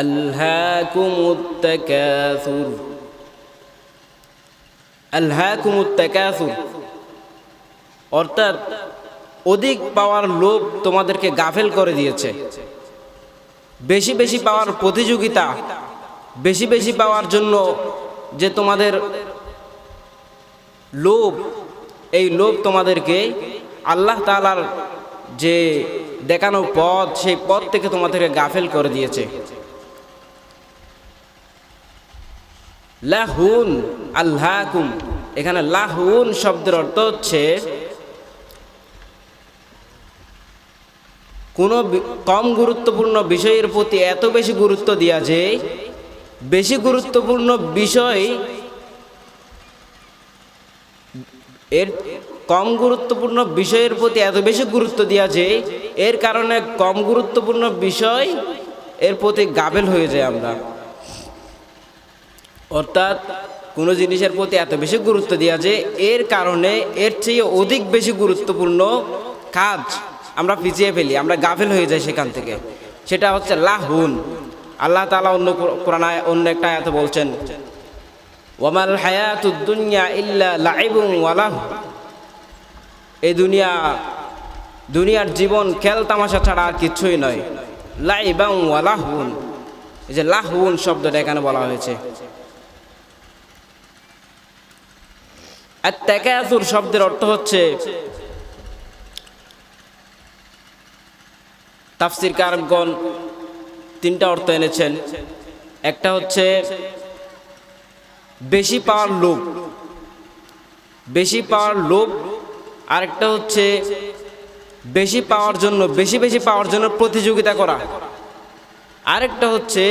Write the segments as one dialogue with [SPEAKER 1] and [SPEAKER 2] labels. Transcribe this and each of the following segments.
[SPEAKER 1] আল্হাকুমুত্তাকাসুর। আল্হাকুমুত্তাকাসুর। অর্থাৎ অধিক পাওয়ার লোভ তোমাদেরকে গাফেল করে দিয়েছে। বেশি বেশি পাওয়ার প্রতিযোগিতা, বেশি বেশি পাওয়ার জন্য যে তোমাদের লোভ, এই লোভ তোমাদেরকে আল্লাহ তালার যে দেখানো পথ, সেই পথ থেকে তোমাদেরকে গাফেল করে দিয়েছে। লাহুন আল্লাহকুম এখানে লাহুন শব্দের অর্থ হচ্ছে, কোনো কম গুরুত্বপূর্ণ বিষয়ের প্রতি এত বেশি গুরুত্ব দেওয়া যে, বেশি গুরুত্বপূর্ণ বিষয় এর কম গুরুত্বপূর্ণ বিষয়ের প্রতি এত বেশি গুরুত্ব দেওয়া যে, এর কারণে কম গুরুত্বপূর্ণ বিষয় এর প্রতি গাবেল হয়ে যায় আমরা। অর্থাৎ কোনো জিনিসের প্রতি এত বেশি গুরুত্ব দেওয়া যে এর কারণে এর চেয়ে অধিক বেশি গুরুত্বপূর্ণ কাজ আমরা পিছিয়ে ফেলি, আমরা গাফেল হয়ে যাই সেখান থেকে। সেটা হচ্ছে লাহুন। আল্লাহ তাআলা অন্য কোরআনায় অন্য একটা আয়াতে বলছেন, ওয়ামাল হায়াতুদ দুনিয়া ইল্লা লাইবুন ওয়ালাহ এই দুনিয়া, দুনিয়ার জীবন খেল তামাশা ছাড়া আর কিছুই নয়। লাইবাং ওয়ালাহুন এই যে লাহুন শব্দটা এখানে বলা হয়েছে। আর শব্দের অর্থ হচ্ছে তাফসির কারকগণ তিনটা অর্থ এনেছেন। একটা হচ্ছে বেশি পাওয়ার লোভ। বেশি পাওয়ার লোভ, আরেকটা হচ্ছে বেশি পাওয়ার জন্য, বেশি বেশি পাওয়ার জন্য প্রতিযোগিতা করা। আরেকটা হচ্ছে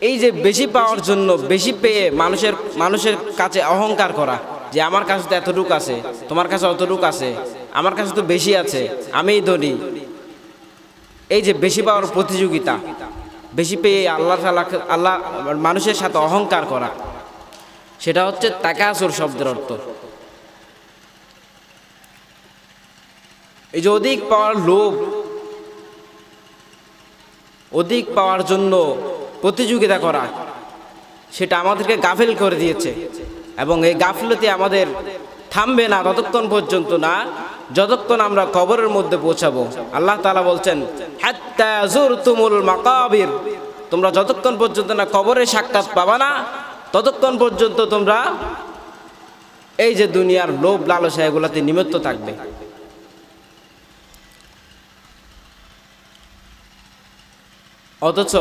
[SPEAKER 1] এই যে বেশি পাওয়ার জন্য, বেশি পেয়ে মানুষের মানুষের কাছে অহংকার করা। যে আমার কাছে তো এতটুক আছে, তোমার কাছে অতটুক আছে, আমার কাছে তো বেশি আছে, আমিই ধনী। এই যে বেশি পাওয়ার প্রতিযোগিতা, বেশি পেয়ে আল্লাহ আল্লাহ মানুষের সাথে অহংকার করা, সেটা হচ্ছে তাকাসুর শব্দের অর্থ। এই যে অধিক পাওয়ার লোভ, অধিক পাওয়ার জন্য প্রতিযোগিতা করা, সেটা আমাদেরকে গাফিল করে দিয়েছে। এবং এই গাফিলতি আমাদের থামবে না ততক্ষণ পর্যন্ত না, যতক্ষণ আমরা কবরের মধ্যে পৌঁছাবো। আল্লাহ তালা বলছেন জুরতুমুল মাকাবির। তোমরা যতক্ষণ পর্যন্ত না কবরের সাক্ষাৎ পাবা না, ততক্ষণ পর্যন্ত তোমরা এই যে দুনিয়ার লোভ লালসা এগুলাতে নিমিত্ত থাকবে। অথচ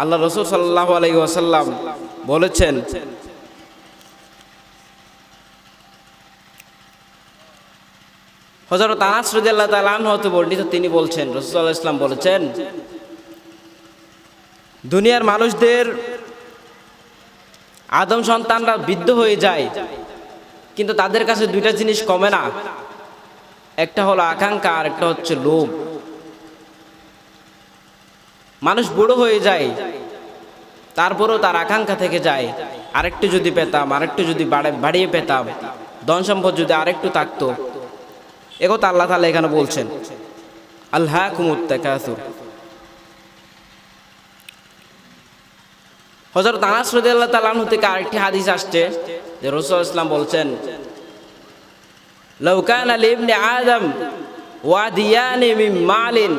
[SPEAKER 1] আল্লাহ রসুল সাল্লাহ আলাই ওয়াসাল্লাম বলেছেন হজরত আনাস রাদিয়াল্লাহু তাআলা আনহু হতে বর্ণিত তিনি বলছেন রসুল ইসলাম বলেছেন, দুনিয়ার মানুষদের আদম সন্তানরা বৃদ্ধ হয়ে যায়, কিন্তু তাদের কাছে দুইটা জিনিস কমে না। একটা হলো আকাঙ্ক্ষা, আর একটা হচ্ছে লোভ। মানুষ বুড়ো হয়ে যায়, তারপরেও তার আকাঙ্ক্ষা থেকে যায়। আরেকটু যদি পেতাম, আরেকটু যদি বাড়ে- বাড়িয়ে পেতাম ধন সম্পদ যদি আরেকটু থাকতো একথা আল্লাহ তাআলা এখানে বলছেন আল্লাহ কুমুত্তাকাসুর হজরত আনাস রাদিয়াল্লাহু তাআলা আনহু থেকে আরেকটি হাদিস আসছে, যে রাসূল ইসলাম বলছেন, লাউ কানা লিবনি আদম ওয়াদিয়ানি মিন মালিন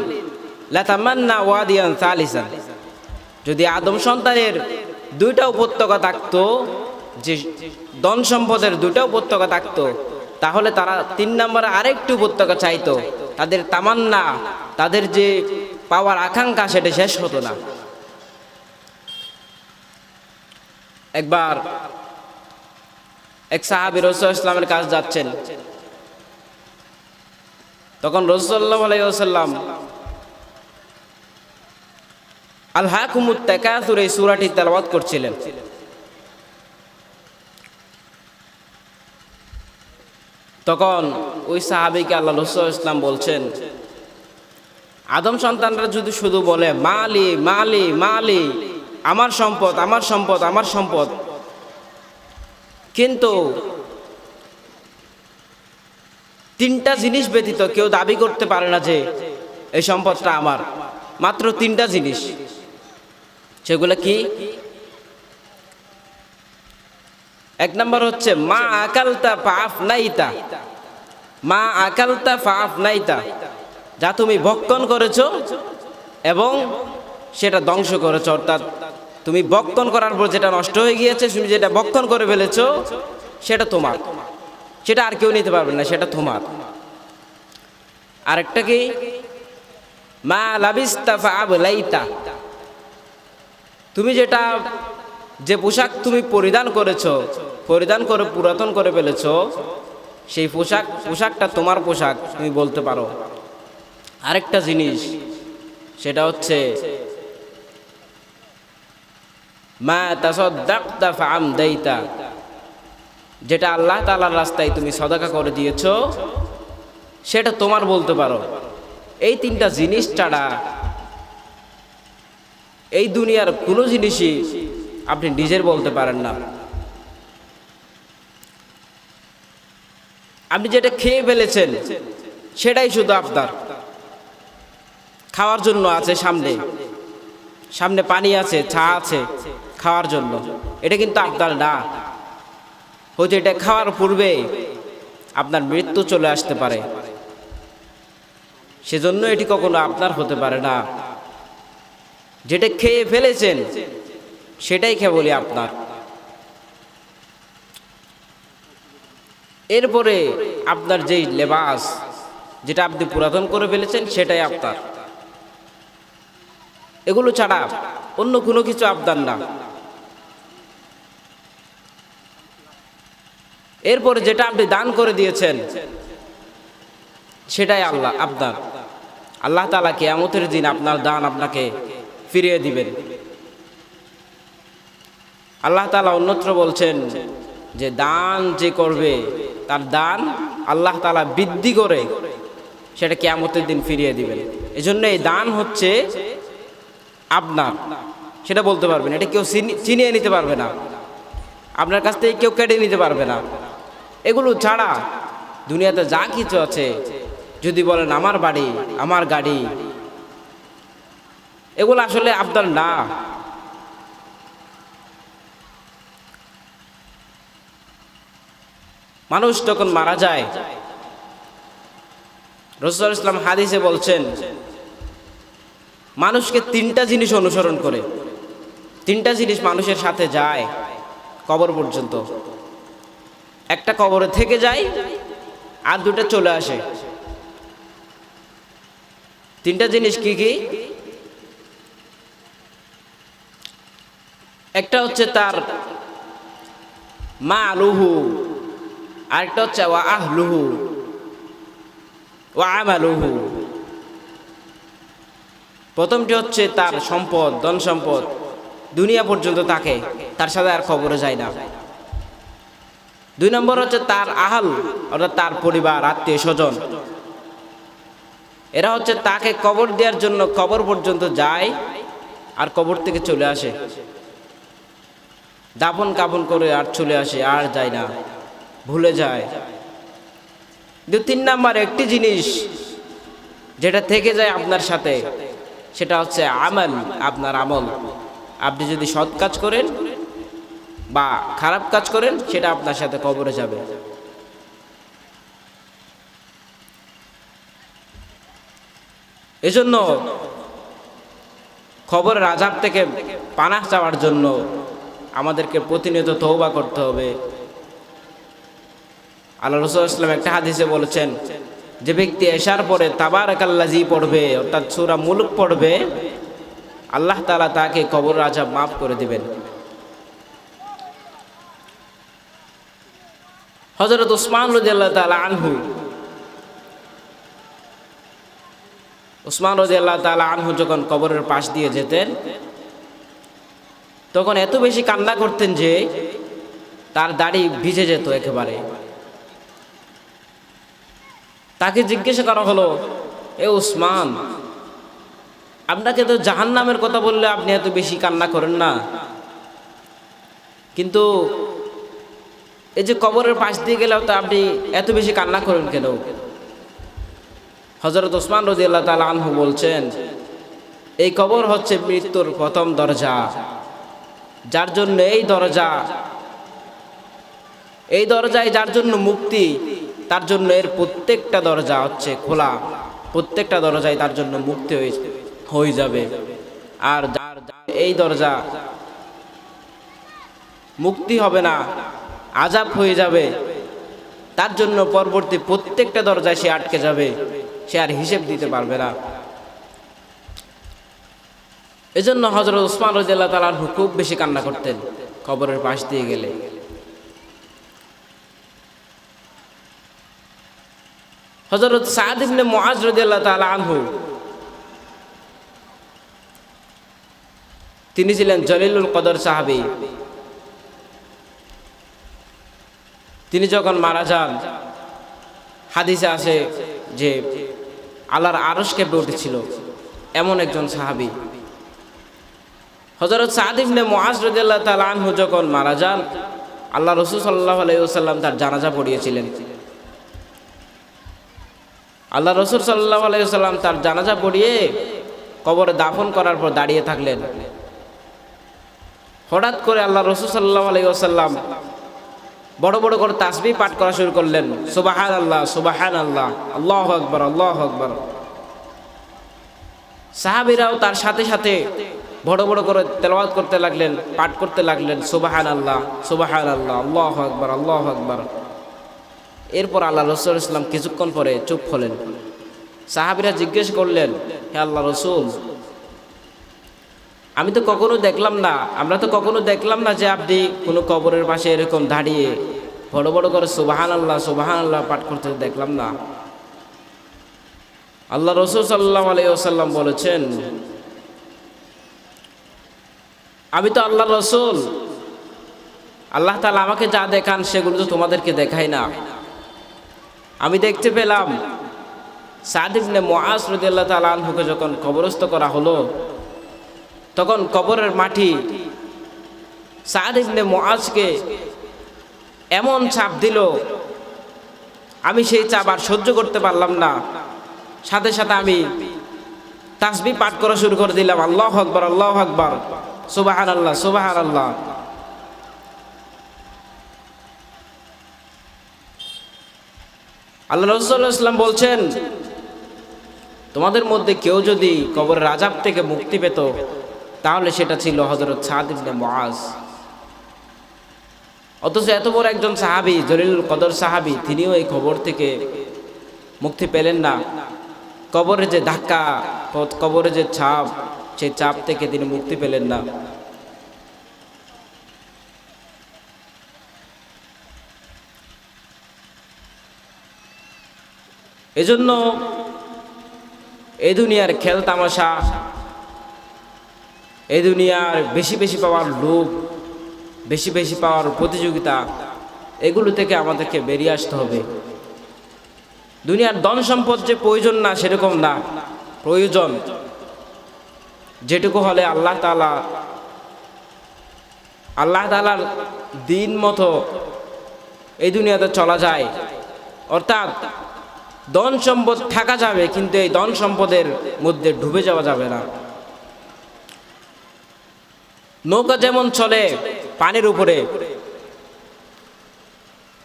[SPEAKER 1] লাতামান্না ওয়াদিয়ান সালিসান। যদি আদম সন্তানের দুইটা উপত্যকা থাকতো, যে ধন সম্পদের দুইটা উপত্যকা থাকতো তাহলে তারা তিন নম্বরে আরেকটি উপত্যকা চাইতো। তাদের তামান্না, তাদের যে পাওয়ার আকাঙ্ক্ষা সেটা শেষ হতো না। একবার এক সাহাবি রসুল ইসলামের কাজ যাচ্ছেন। তখন রসুল্লাহ আলাইসাল্লাম আল্লাহ কুমুত তেকাসুর এই সুরাটি তেলাওয়াত করছিলেন। তখন ওই সাহাবিকে আল্লাহ রসুল ইসলাম বলছেন, আদম সন্তানরা যদি শুধু বলে, মালি মালি মালি, আমার সম্পদ আমার সম্পদ আমার সম্পদ। কিন্তু তিনটা জিনিস ব্যতীত কেউ দাবি করতে পারে না যে, এই সম্পদটা আমার। মাত্র তিনটা জিনিস। সেগুলো কি? এক নম্বর হচ্ছে, মা আকালতা পাফ নাইতা মা আকালতা ফাফ নাইতা যা তুমি ভক্ষণ করেছ এবং সেটা ধ্বংস করেছ, অর্থাৎ তুমি ভক্ষণ করার পর যেটা নষ্ট হয়ে গিয়েছে, তুমি যেটা ভক্ষণ করে ফেলেছো, সেটা তোমার। সেটা আর কেউ নিতে পারবে না, সেটা তোমার। আরেকটা কি? মা লাবিস্তা ফাব লাইতা তুমি যেটা যে পোশাক তুমি পরিধান করেছ, পরিধান করে, পুরাতন করে ফেলেছ, সেই পোশাক, পোশাকটা তোমার পোশাক, তুমি বলতে পারো। আরেকটা জিনিস, সেটা হচ্ছে, মা ফাআমদাইতা যেটা আল্লাহ তাআলার রাস্তায় তুমি সদাকা করে দিয়েছ, সেটা তোমার বলতে পারো। এই তিনটা জিনিস ছাড়া, এই দুনিয়ার কোনো জিনিসই আপনি নিজের বলতে পারেন না। আপনি যেটা খেয়ে ফেলেছেন, সেটাই শুধু আপনার খাওয়ার জন্য আছে সামনে। সামনে পানি আছে, চা আছে, খাওয়ার জন্য। এটা কিন্তু আপনার না। হয়তো এটা খাওয়ার পূর্বে আপনার মৃত্যু চলে আসতে পারে। সেজন্য এটি কখনো আপনার হতে পারে না। যেটা খেয়ে ফেলেছেন সেটাই কেবলই আপনার। এরপরে আপনার যেই লেবাস, যেটা আপনি পুরাতন করে ফেলেছেন, সেটাই আপনার। এগুলো ছাড়া অন্য কোনো কিছু আপনার না। এরপরে যেটা আপনি দান করে দিয়েছেন, সেটাই আল্লাহ, আপনার। আল্লাহ তালা কেয়ামতের দিন আপনার দান আপনাকে ফিরিয়ে দিবেন। আল্লাহ তালা অন্যত্র বলছেন যে দান যে করবে, তার দান আল্লাহ তালা বৃদ্ধি করে সেটা কেয়ামতের দিন ফিরিয়ে দিবেন। এই জন্য এই দান হচ্ছে আপনার। সেটা বলতে পারবেন এটা কেউ চিনি- চিনিয়ে নিতে পারবে না। আপনার কাছ থেকে কেউ কেটে নিতে পারবে না। এগুলো ছাড়া দুনিয়াতে যা কিছু আছে, যদি বলেন আমার বাড়ি, আমার গাড়ি, এগুলো আসলে আপনার না। মানুষ যখন মারা যায়, রসুল ইসলাম হাদিসে বলছেন, মানুষকে তিনটা জিনিস অনুসরণ করে। তিনটা জিনিস মানুষের সাথে যায় কবর পর্যন্ত। একটা কবরে থেকে যায়, আর দুটো চলে আসে। তিনটা জিনিস কি কি? একটা হচ্ছে তার মা আলুহু আরেকটা হচ্ছে ওয়া আহলুহু, ওয়া আমালুহু। প্রথমটি হচ্ছে তার সম্পদ, ধন সম্পদ। দুনিয়া পর্যন্ত তাকে, তার সাথে আর খবরে যায় না। দুই নম্বর হচ্ছে তার আহাল, অর্থাৎ তার পরিবার, আত্মীয় স্বজন। এরা হচ্ছে তাকে কবর দেওয়ার জন্য কবর পর্যন্ত যায় আর কবর থেকে চলে আসে। দাপন কাপন করে আর চলে আসে, আর যায় না। ভুলে যায়। দু, তিন নাম্বার একটি জিনিস যেটা থেকে যায় আপনার সাথে, সেটা হচ্ছে আমল, আপনার আমল। আপনি যদি সৎ কাজ করেন বা খারাপ কাজ করেন, সেটা আপনার সাথে কবরে যাবে। এজন্য খবরের আজাব থেকে পানাহ চাওয়ার জন্য আমাদেরকে প্রতিনিয়ত তৌবা করতে হবে। আল্লাহ রসুল ইসলাম একটা হাদিসে বলেছেন, যে ব্যক্তি এসার পরে তাবার কাল্লাজি পড়বে, অর্থাৎ সুরা মুলুক পড়বে, আল্লাহ তালা তাকে কবর আজাব মাফ করে দিবেন। হজরত উসমান রদিয়াল্লাহ তালা আনহু, উসমান রদিয়াল্লাহ তালা আনহু যখন কবরের পাশ দিয়ে যেতেন, তখন এত বেশি কান্না করতেন যে তার দাড়ি ভিজে যেত একেবারে। তাকে জিজ্ঞাসা করা হলো, এ উসমান, আপনাকে তো জাহান নামের কথা বললে আপনি এত বেশি কান্না করেন না। কিন্তু এই যে কবরের পাশ দিয়ে গেলেও তো আপনি এত বেশি কান্না করেন কেন? হজরত ওসমান রদি আল্লাহ তালা আনহু বলছেন, এই কবর হচ্ছে মৃত্যুর প্রথম দরজা। যার জন্য এই দরজা, এই দরজায় যার জন্য মুক্তি তার জন্য এর প্রত্যেকটা দরজা হচ্ছে খোলা। প্রত্যেকটা দরজায় তার জন্য মুক্তি হয়ে যাবে। আর যার এই দরজা মুক্তি হবে না, আজাব হয়ে যাবে, তার জন্য পরবর্তী প্রত্যেকটা দরজায় সে আটকে যাবে, সে আর হিসেব দিতে পারবে না। এজন্য হজরত উসমান রাজিয়াল্লাহ তালাহ খুব বেশি কান্না করতেন, কবরের পাশ দিয়ে গেলে। হজরত সাদ ইবনে মুআজ রাদিয়াল্লাহু তাআলা আনহু। তিনি ছিলেন জলিলুল কদর সাহাবী। তিনি যখন মারা যান, হাদিসে আসে যে আল্লাহর আরশ কেঁপে উঠেছিল এমন একজন সাহাবি। হজরত সাদ ইবনে মুআজ রাদিয়াল্লাহু তাআলা আনহু যখন মারা যান, আল্লাহ রসুল সাল্লাল্লাহু আলাইহি ওয়াসাল্লাম তার জানাজা পড়িয়েছিলেন। আল্লাহ রসুল সাল্লাহ আলাইসাল্লাম তার জানাজা পড়িয়ে কবরে দাফন করার পর দাঁড়িয়ে থাকলেন। হঠাৎ করে আল্লাহ রসুল সাল্লাহ আলাইসাল্লাম বড় বড় করে তাসবি পাঠ করা শুরু করলেন। সুবাহান আল্লাহ সুবাহান আল্লাহ আল্লাহ আকবর আল্লাহ আকবর। সাহাবিরাও তার সাথে সাথে বড় বড় করে তেলাওয়াত করতে লাগলেন, পাঠ করতে লাগলেন। সুবাহান আল্লাহ সুবাহান আল্লাহ আল্লাহ আকবর আল্লাহ আকবর। এরপর আল্লাহ রসুল ইসলাম কিছুক্ষণ পরে চুপ হলেন। সাহাবিরা জিজ্ঞেস করলেন, হে আল্লাহ রসুল, আমি তো কখনো দেখলাম না, আমরা তো কখনো দেখলাম না যে আপনি কোনো কবরের পাশে এরকম দাঁড়িয়ে বড় বড় করে সুবাহান আল্লাহ সুবাহান আল্লাহ পাঠ করতে দেখলাম না। আল্লাহ রসুল সাল্লাহ আলাইসাল্লাম বলেছেন, আমি তো আল্লাহ রসুল, আল্লাহ তালা আমাকে যা দেখান সেগুলো তো তোমাদেরকে দেখাই না। আমি দেখতে পেলাম সাদিবনে মহাস তালা আনহুকে যখন কবরস্থ করা হলো, তখন কবরের মাটি সাদিবনে মহাজকে এমন চাপ দিল, আমি সেই চাপ আর সহ্য করতে পারলাম না। সাথে সাথে আমি তাসবি পাঠ করা শুরু করে দিলাম, আল্লাহ আকবর আল্লাহ আকবর সুবাহান আল্লাহ সুবাহান আল্লাহ আল্লাহ রসুল্লাহাম বলছেন, তোমাদের মধ্যে কেউ যদি কবরের রাজাব থেকে মুক্তি পেত, তাহলে সেটা ছিল হজরত সাহাদিবনে মহাজ অথচ এত বড় একজন সাহাবি, জলিলুল কদর সাহাবি, তিনিও এই খবর থেকে মুক্তি পেলেন না। কবরে যে ধাক্কা কবরে যে ছাপ সেই চাপ থেকে তিনি মুক্তি পেলেন না। এজন্য এই দুনিয়ার খেল তামাশা, এই দুনিয়ার বেশি বেশি পাওয়ার লোভ, বেশি বেশি পাওয়ার প্রতিযোগিতা, এগুলো থেকে আমাদেরকে বেরিয়ে আসতে হবে। দুনিয়ার ধন সম্পদ যে প্রয়োজন না, সেরকম না। প্রয়োজন। যেটুকু হলে আল্লাহ তালা আল্লাহ তালার দিন মতো এই দুনিয়াতে চলা যায়। অর্থাৎ ধন সম্পদ থাকা যাবে, কিন্তু এই ধন সম্পদের মধ্যে ডুবে যাওয়া যাবে না। নৌকা যেমন চলে পানির উপরে,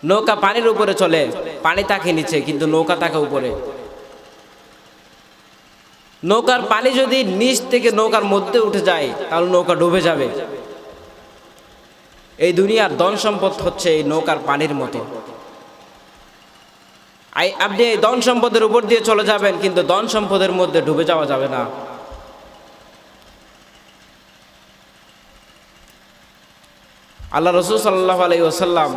[SPEAKER 1] নৌকা পানির উপরে চলে, পানি তাকে নিচে, কিন্তু নৌকা তাকে উপরে। নৌকার পানি যদি নিচ থেকে নৌকার মধ্যে উঠে যায়, তাহলে নৌকা ডুবে যাবে। এই দুনিয়ার ধন সম্পদ হচ্ছে এই নৌকার পানির মতো। আপনি এই ধন সম্পদের উপর দিয়ে চলে যাবেন, কিন্তু ধন সম্পদের মধ্যে ডুবে যাওয়া যাবে না। আল্লাহ রসুল সাল্লাহ আলাই ওসাল্লাম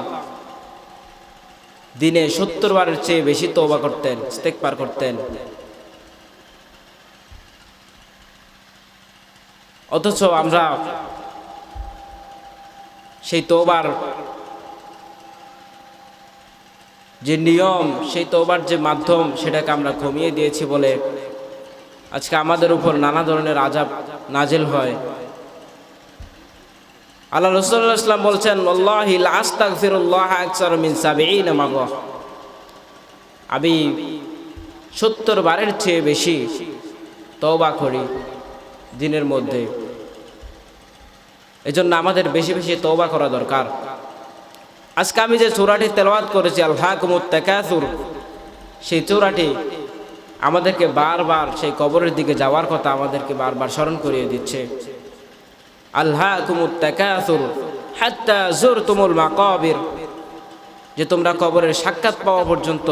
[SPEAKER 1] দিনে সত্তর বারের চেয়ে বেশি তৌবা করতেন স্তেক পার করতেন। অথচ আমরা সেই তোবার যে নিয়ম, সেই তোবার যে মাধ্যম, সেটাকে আমরা কমিয়ে দিয়েছি বলে আজকে আমাদের উপর নানা ধরনের আজাব নাজেল হয়। আল্লাহ রসুল্লাহ ইসলাম বলছেন আমি সত্তর বারের চেয়ে বেশি তওবা করি দিনের মধ্যে। এজন্য আমাদের বেশি বেশি তওবা করা দরকার। আজকে আমি যে চূড়াটি তেলাওয়াত করেছি আল্লাহ কুমুত্তাকাসুর সেই চূড়াটি আমাদেরকে বারবার সেই কবরের দিকে যাওয়ার কথা আমাদেরকে বারবার স্মরণ করিয়ে দিচ্ছে। আল্লাহ কুমুত্তাকাসুর হাত্তা জোর তুমুল মা কবির যে তোমরা কবরের সাক্ষাৎ পাওয়া পর্যন্ত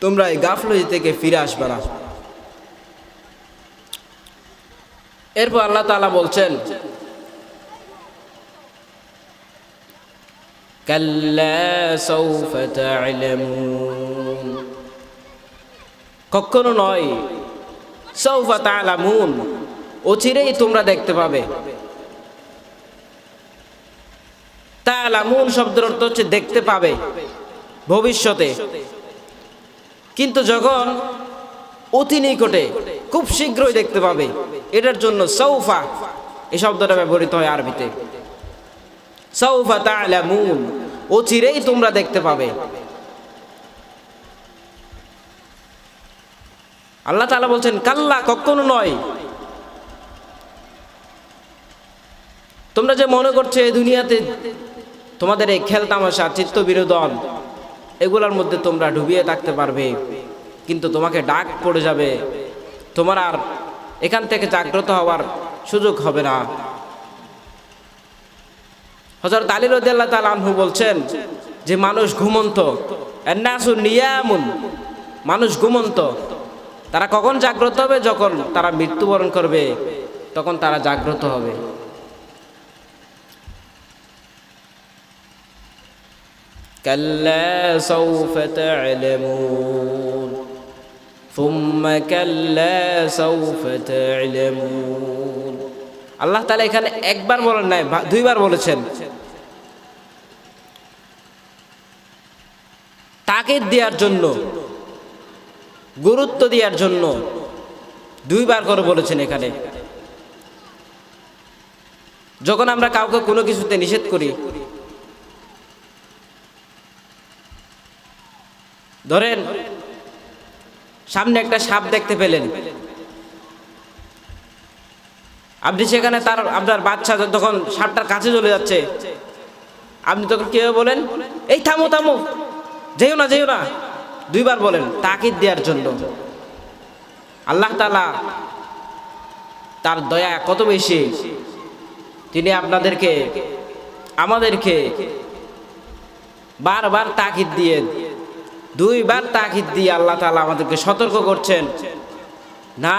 [SPEAKER 1] তোমরা এই গাফলতি থেকে ফিরে আসবে না। এরপর আল্লাহ তাআলা বলছেন কাল্লা সাউফা তা'লামুন কখনো নয়, সৌফা তা'লামুন, অচিরেই তোমরা দেখতে পাবে। তা'লামুন শব্দের অর্থ হচ্ছে দেখতে পাবে, ভবিষ্যতে। কিন্তু যখন অতি নিকটে, খুব শীঘ্রই দেখতে পাবে, এটার জন্য সৌফা এই শব্দটা ব্যবহৃত হয় আরবিতে। সৌফা তা'লামুন। অচিরেই তোমরা দেখতে পাবে। আল্লাহ তাআলা বলছেন, কাল্লা, কখনো নয়। তোমরা যে মনে করছ এই দুনিয়াতে তোমাদের এই খেল তামাশা, চিত্ত বিনোদন, এগুলোর মধ্যে তোমরা ডুবিয়ে থাকতে পারবে। কিন্তু তোমাকে ডাক পড়ে যাবে। তোমার আর এখান থেকে জাগ্রত হওয়ার সুযোগ হবে না। হজরত আলী রদিয়াল্লাহ তাল আনহু বলছেন যে মানুষ ঘুমন্ত এন্নাসু নিয়ামুন মানুষ ঘুমন্ত তারা কখন জাগ্রত হবে যখন তারা মৃত্যুবরণ করবে তখন তারা জাগ্রত হবে كلا سوف تعلمون ثم كلا سوف تعلمون আল্লাহ তাআলা এখানে একবার বলেন নাই দুইবার বলেছেন। তাকিদ দেওয়ার জন্য, গুরুত্ব দেওয়ার জন্য দুইবার করে বলেছেন এখানে। যখন আমরা কাউকে কোনো কিছুতে নিষেধ করি, ধরেন সামনে একটা সাপ দেখতে পেলেন। আপনি সেখানে তার আপনার বাচ্চা তখন সাপটার কাছে চলে যাচ্ছে, আপনি তখন কীভাবে বলেন? এই থামো থামো, যেও না যেও না। দুইবার বলেন, তাকিদ দেওয়ার জন্য। আল্লাহ তালা তার দয়া কত বেশি। তিনি আপনাদেরকে, আমাদেরকে বারবার তাকিদ দিয়ে, দুইবার তাকিদ দিয়ে আল্লাহ তালা আমাদেরকে সতর্ক করছেন। না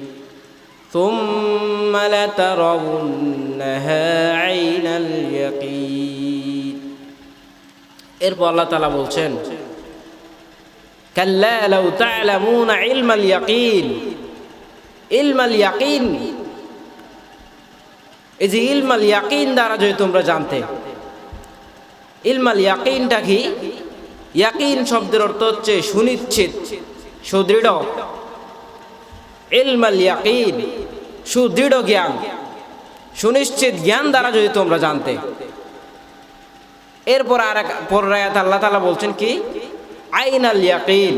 [SPEAKER 1] ثم لترونها عين اليقين এরপর আল্লাহ তালা বলছেন কাল্লা লাউ তা'লামুনা ইলমাল ইয়াকিন ইলমাল ইয়াকিন এই যে ইলমাল ইয়াকিন দ্বারা যদি তোমরা জানতে ইলমাল ইয়াকিনটা কি ইয়াকিন শব্দের অর্থ হচ্ছে সুনিশ্চিত সুদৃঢ় ইলমাল ইয়াকিন, সুদৃঢ় জ্ঞান, সুনিশ্চিত জ্ঞান দ্বারা যদি তোমরা জানতে। এরপর আর এক পরায়াত আল্লাহ তালা বলছেন কি? আইন আল ইয়াকিন,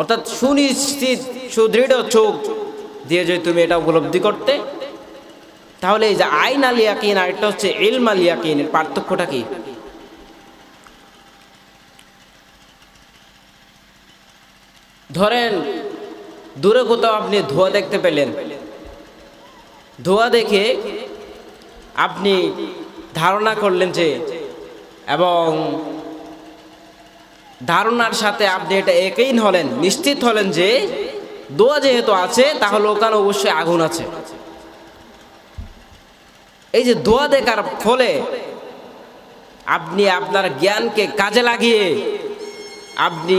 [SPEAKER 1] অর্থাৎ সুনিশ্চিত, সুদৃঢ় চোখ দিয়ে যদি তুমি এটা উপলব্ধি করতে, তাহলে এই যে আইন আল ইয়াকিন আর একটা হচ্ছে ইলম আল পার্থক্যটা কি? ধরেন, দূরে কোথাও আপনি ধোয়া দেখতে পেলেন। ধোয়া দেখে আপনি ধারণা করলেন যে, এবং ধারণার সাথে আপনি এটা একই হলেন, নিশ্চিত হলেন যে দোয়া যেহেতু আছে, তাহলে ওখানে অবশ্যই আগুন আছে। এই যে দোয়া দেখার ফলে আপনি আপনার জ্ঞানকে কাজে লাগিয়ে আপনি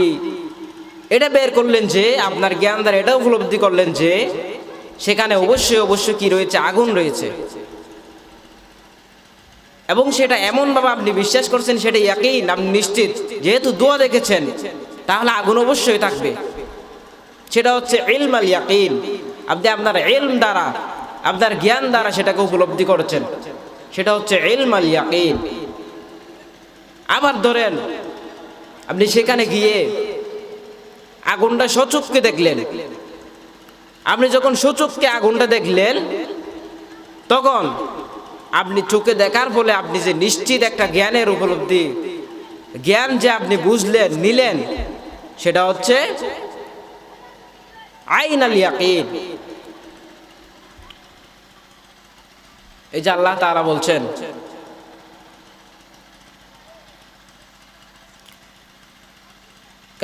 [SPEAKER 1] এটা বের করলেন যে, আপনার জ্ঞান দ্বারা এটা উপলব্ধি করলেন যে, সেখানে অবশ্যই অবশ্যই কি রয়েছে? আগুন রয়েছে। এবং সেটা এমনভাবে আপনি বিশ্বাস করছেন, সেটা একই আপনি নিশ্চিত। যেহেতু দোয়া দেখেছেন, তাহলে আগুন অবশ্যই থাকবে। সেটা হচ্ছে ইলম আল ইয়াকিন। আপনি আপনার ইলম দ্বারা, আপনার জ্ঞান দ্বারা সেটাকে উপলব্ধি করেছেন। সেটা হচ্ছে ইলম আল ইয়াকিন। আবার ধরেন, আপনি সেখানে গিয়ে আগুনটা সচককে দেখলেন। আপনি যখন সচককে আগুনটা দেখলেন, তখন আপনি চোখে দেখার ফলে আপনি যে নিশ্চিত একটা জ্ঞানের উপলব্ধি, জ্ঞান যে আপনি বুঝলেন, নিলেন, সেটা হচ্ছে আইন আল ইয়াকিন। এই যে আল্লাহ তাআলা বলছেন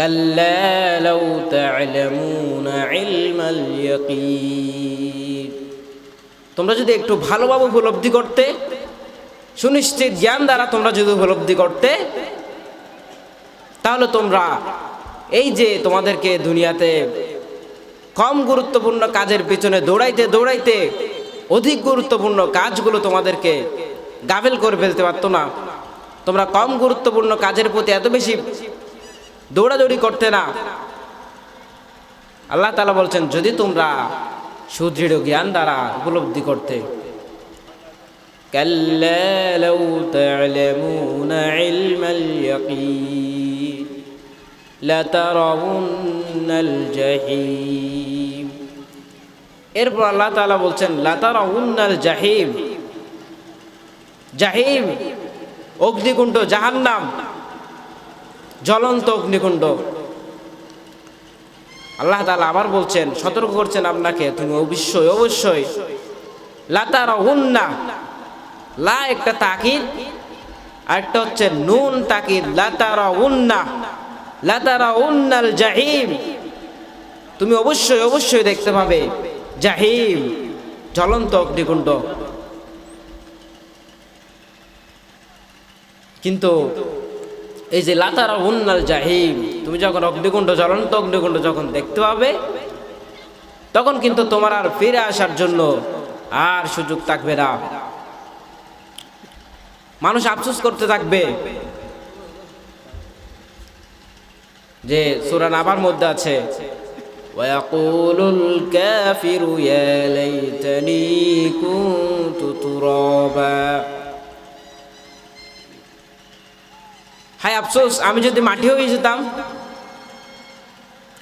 [SPEAKER 1] كلا لو تعلمون علم اليقين তোমরা যদি একটু ভালোভাবে উপলব্ধি করতে সুনিশ্চিত জ্ঞান দ্বারা তোমরা যদি উপলব্ধি করতে তাহলে তোমরা এই যে তোমাদেরকে দুনিয়াতে কম গুরুত্বপূর্ণ কাজের পিছনে দৌড়াইতে দৌড়াইতে অধিক গুরুত্বপূর্ণ কাজগুলো তোমাদেরকে গাফেল করে ফেলতে পারতো না তোমরা কম গুরুত্বপূর্ণ কাজের প্রতি এত বেশি দৌড়াদৌড়ি করতে না। আল্লাহ তালা বলছেন, যদি তোমরা সুদৃঢ় জ্ঞান দ্বারা উপলব্ধি করতে এরপর আল্লাহ তালা বলছেন লতার উন্নাল জাহিম। জাহিম, অগ্নিকুণ্ড, জাহান্নাম। জ্বলন্ত অগ্নিকুণ্ড। আল্লাহ তাআলা আবার বলছেন, সতর্ক করছেন আপনাকে, তুমি অবশ্যই অবশ্যই। লাতারা উন্না লা একটা তাকিদ, আর একটা হচ্ছে নুন তাকিদ। লাতারা উন্না লাতারা উন্নাল জাহিম। তুমি অবশ্যই অবশ্যই দেখতে পাবে, জাহিম, জ্বলন্ত অগ্নিকুণ্ড। কিন্তু এই যে লাতারা উন্নাল জাহিম তুমি যখন অগ্নিকুণ্ড জ্বলন্ত অগ্নিকুণ্ড যখন দেখতে পাবে তখন কিন্তু তোমার আর ফিরে আসার জন্য আর সুযোগ থাকবে না মানুষ আফসোস করতে থাকবে যে সুরান আবার মধ্যে আছে ويقول الكافر يا ليتني كنت ترابا হায় আফসোস, আমি যদি মাটি হয়ে যেতাম।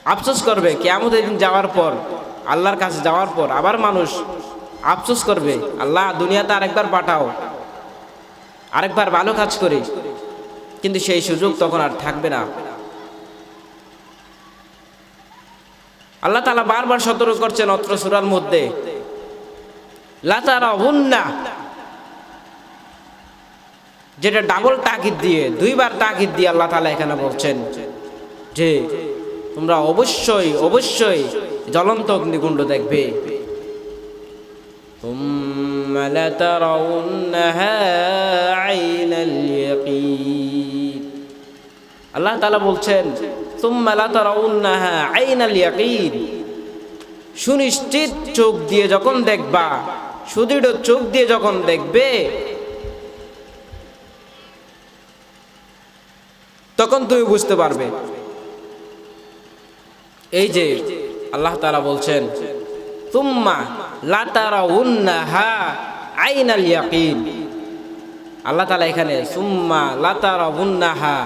[SPEAKER 1] আফসোস করবে কেমন দিন যাওয়ার পর, আল্লাহর কাছে যাওয়ার পর আবার মানুষ আফসোস করবে, আল্লাহ দুনিয়াতে আরেকবার পাঠাও, আরেকবার ভালো কাজ করি। কিন্তু সেই সুযোগ তখন আর থাকবে না। আল্লাহ তালা বারবার সতর্ক করছেন অত্র সুরার মধ্যে লাতারা উন্না যেটা ডাবল তাকিদ দিয়ে, দুইবার তাকিদ দিয়ে আল্লাহ তালা এখানে বলছেন যে, তোমরা অবশ্যই অবশ্যই জ্বলন্ত অগ্নিকুণ্ড দেখবে। আল্লাহ তালা বলছেন সুনিশ্চিত চোখ দিয়ে যখন দেখবা, সুদৃঢ় চোখ দিয়ে যখন দেখবে তখন তুমি বুঝতে পারবে। এই যে আল্লাহ তাআলা বলছেন তুম্মা লাতারা উন্নাহা আইনাল ইয়াকিন। আল্লাহ তাআলা এখানে, সুম্মা লাতারা উন্নাহা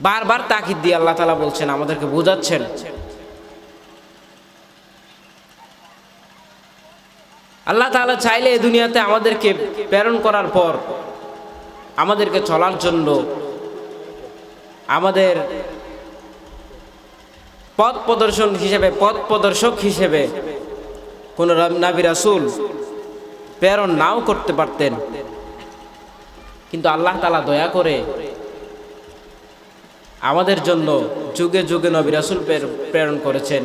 [SPEAKER 1] বারবার তাকিদ দিয়ে আল্লাহ তাআলা বলছেন, আমাদেরকে বোঝাচ্ছেন। আল্লাহ তাআলা চাইলে এই দুনিয়াতে আমাদেরকে প্রেরণ করার পর আমাদেরকে চলার জন্য আমাদের পথ প্রদর্শন হিসেবে, পথ প্রদর্শক হিসেবে কোন নাবি রাসুল প্রেরণ নাও করতে পারতেন। কিন্তু আল্লাহ তালা দয়া করে আমাদের জন্য যুগে যুগে নবী রাসুল প্রেরণ করেছেন।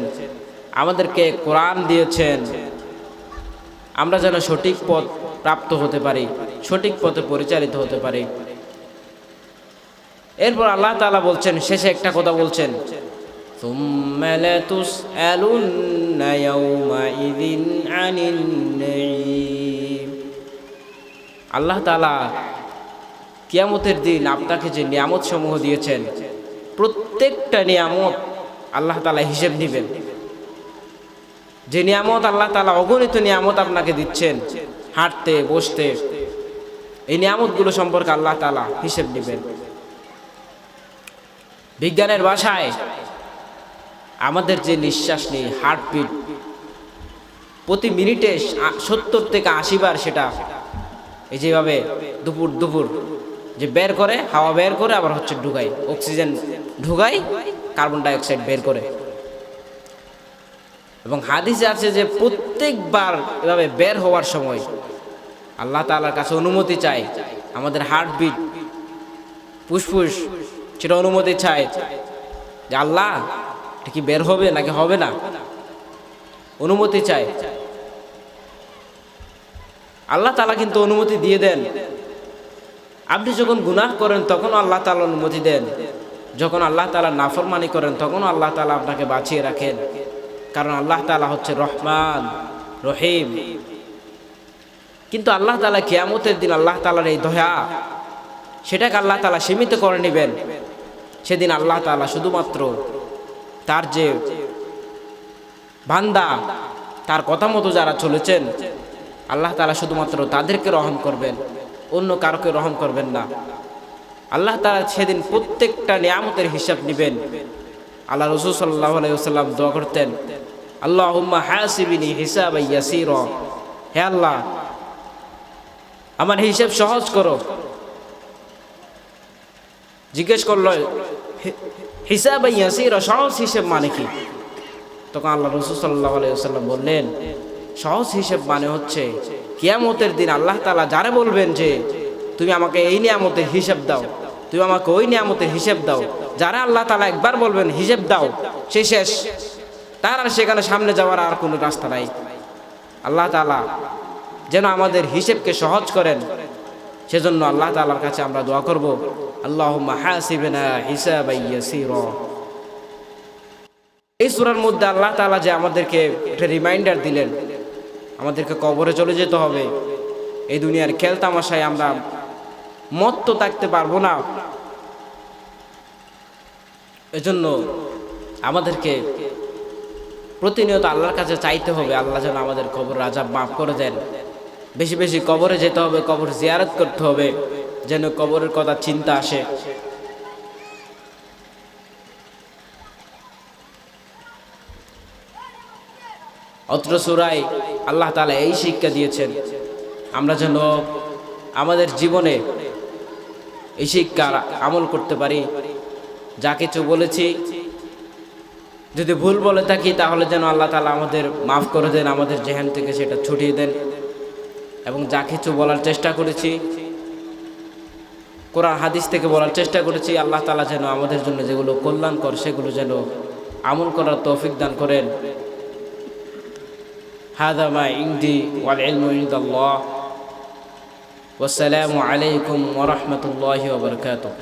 [SPEAKER 1] আমাদেরকে কোরআন দিয়েছেন। আমরা যেন সঠিক পথ প্রাপ্ত হতে পারি। সঠিক পথে পরিচালিত হতে পারে। এরপর আল্লাহ তালা বলছেন, শেষে একটা কথা বলছেন আল্লাহ তালা কিয়ামতের দিন আপনাকে যে নিয়ামত সমূহ দিয়েছেন, প্রত্যেকটা নিয়ামত আল্লাহ তালা হিসেব নিবেন যে নিয়ামত আল্লাহ তালা অগণিত নিয়ামত আপনাকে দিচ্ছেন, হাঁটতে, বসতে এই নিয়ামতগুলো সম্পর্কে আল্লাহ তালা হিসেব নেবেন বিজ্ঞানের ভাষায় আমাদের যে নিঃশ্বাস নেই হার্টবিট প্রতি মিনিটে সত্তর থেকে আশি বার সেটা এই যেভাবে দুপুর দুপুর যে বের করে, হাওয়া বের করে, আবার হচ্ছে ঢুকাই অক্সিজেন ঢুকাই কার্বন ডাইঅক্সাইড বের করে। এবং হাদিসে আছে যে প্রত্যেকবার এভাবে বের হওয়ার সময় আল্লাহ তালার কাছে অনুমতি চাই, আমাদের হার্টবিট ফুসফুস, সেটা অনুমতি চায় যে আল্লাহ, এটা কি বের হবে নাকি হবে না? অনুমতি চায় আল্লাহ তালা কিন্তু অনুমতি দিয়ে দেন। আপনি যখন গুনাহ করেন, তখন আল্লাহ তালা অনুমতি দেন। যখন আল্লাহ তালা নাফরমানি করেন, তখন আল্লাহ তালা আপনাকে বাঁচিয়ে রাখেন। কারণ আল্লাহ তালা হচ্ছে রহমান, রহিম। কিন্তু আল্লাহ তালা কিয়ামতের দিন আল্লাহ তালার এই দয়া, সেটাকে আল্লাহ তালা সীমিত করে নেবেন। সেদিন আল্লাহ তালা শুধুমাত্র তার যে বান্দা, তার কথা মতো যারা চলেছেন, আল্লাহ তালা শুধুমাত্র তাদেরকে রহম করবেন, অন্য কারোকে রহম করবেন না। আল্লাহ তালা সেদিন প্রত্যেকটা নিয়ামতের হিসাব নেবেন। আল্লাহ রসুল সাল্লাহ আলাইসাল্লাম দোয়া করতেন আল্লাহ হাসিবিনী হিসাব হে আল্লাহ আমার হিসেব সহজ করো। জিজ্ঞেস করল হিসাব সহজ হিসেব মানে কি? তখন আল্লাহ রসুল সাল্লাহ আলাইসাল্লাম বললেন, সহজ হিসেব মানে হচ্ছে কিয়ামতের দিন আল্লাহ তালা যারা বলবেন যে, তুমি আমাকে এই নিয়ামতের হিসেব দাও, তুমি আমাকে ওই নিয়ামতের হিসেব দাও, যারা আল্লাহ তালা একবার বলবেন হিসেব দাও, সে শেষ। তার আর সেখানে সামনে যাওয়ার আর কোনো রাস্তা নাই। আল্লাহ তালা যেন আমাদের হিসেবকে সহজ করেন। সেজন্য আল্লাহ তালার কাছে আমরা দোয়া করব। আল্লাহ হাসিবেনা হিসাব এই সুরার মধ্যে আল্লাহ তালা যে আমাদেরকে একটা রিমাইন্ডার দিলেন, আমাদেরকে কবরে চলে যেতে হবে। এই দুনিয়ার খেল আমরা মত তো থাকতে পারব না। এজন্য আমাদেরকে প্রতিনিয়ত আল্লাহর কাছে চাইতে হবে, আল্লাহ যেন আমাদের কবর রাজা মাফ করে দেন। বেশি বেশি কবরে যেতে হবে, কবর জিয়ারত করতে হবে, যেন কবরের কথা চিন্তা আসে। অত্র সুরাই আল্লাহ তালা এই শিক্ষা দিয়েছেন, আমরা যেন আমাদের জীবনে এই শিক্ষা আমল করতে পারি। যা কিছু বলেছি, যদি ভুল বলে থাকি, তাহলে যেন আল্লাহ তালা আমাদের মাফ করে দেন, আমাদের জেহান থেকে সেটা ছুটিয়ে দেন। এবং যা কিছু বলার চেষ্টা করেছি কোরআন হাদিস থেকে বলার চেষ্টা করেছি আল্লাহ তালা যেন আমাদের জন্য যেগুলো কল্যাণকর সেগুলো যেন আমল করার তৌফিক দান করেন هذا ما عندي والعلم عند الله والسلام عليكم ورحمة الله وبركاته